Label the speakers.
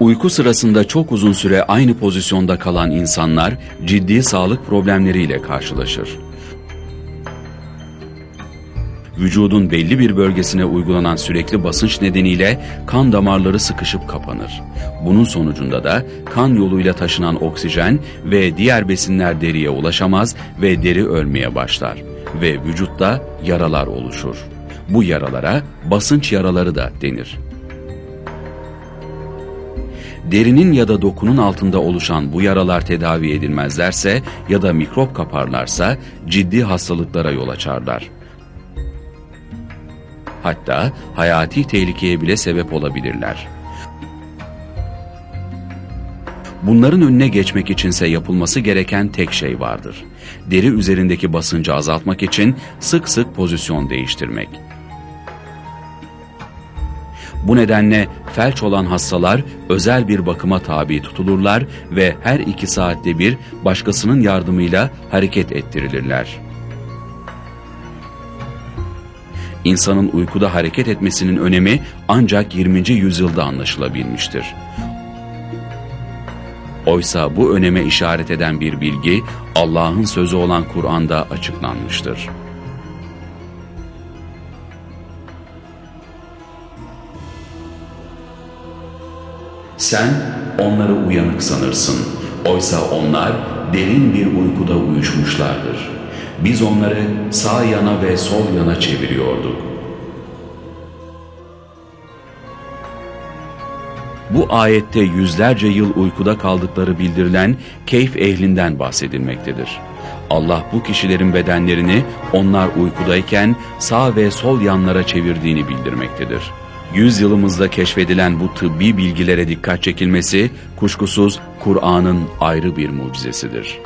Speaker 1: Uyku sırasında çok uzun süre aynı pozisyonda kalan insanlar ciddi sağlık problemleriyle karşılaşır. Vücudun belli bir bölgesine uygulanan sürekli basınç nedeniyle kan damarları sıkışıp kapanır. Bunun sonucunda da kan yoluyla taşınan oksijen ve diğer besinler deriye ulaşamaz ve deri ölmeye başlar ve vücutta yaralar oluşur. Bu yaralara basınç yaraları da denir. Derinin ya da dokunun altında oluşan bu yaralar tedavi edilmezlerse ya da mikrop kaparlarsa ciddi hastalıklara yol açarlar. Hatta hayati tehlikeye bile sebep olabilirler. Bunların önüne geçmek içinse yapılması gereken tek şey vardır. Deri üzerindeki basıncı azaltmak için sık sık pozisyon değiştirmek. Bu nedenle felç olan hastalar özel bir bakıma tabi tutulurlar ve her iki saatte bir başkasının yardımıyla hareket ettirilirler. İnsanın uykuda hareket etmesinin önemi ancak 20. yüzyılda anlaşılabilmiştir. Oysa bu öneme işaret eden bir bilgi Allah'ın sözü olan Kur'an'da açıklanmıştır. Sen onları uyanık sanırsın. Oysa onlar derin bir uykuda uyuşmuşlardır. Biz onları sağ yana ve sol yana çeviriyorduk. Bu ayette yüzlerce yıl uykuda kaldıkları bildirilen keyif ehlinden bahsedilmektedir. Allah bu kişilerin bedenlerini onlar uykudayken sağ ve sol yanlara çevirdiğini bildirmektedir. Yüzyılımızda keşfedilen bu tıbbi bilgilere dikkat çekilmesi kuşkusuz Kur'an'ın ayrı bir mucizesidir.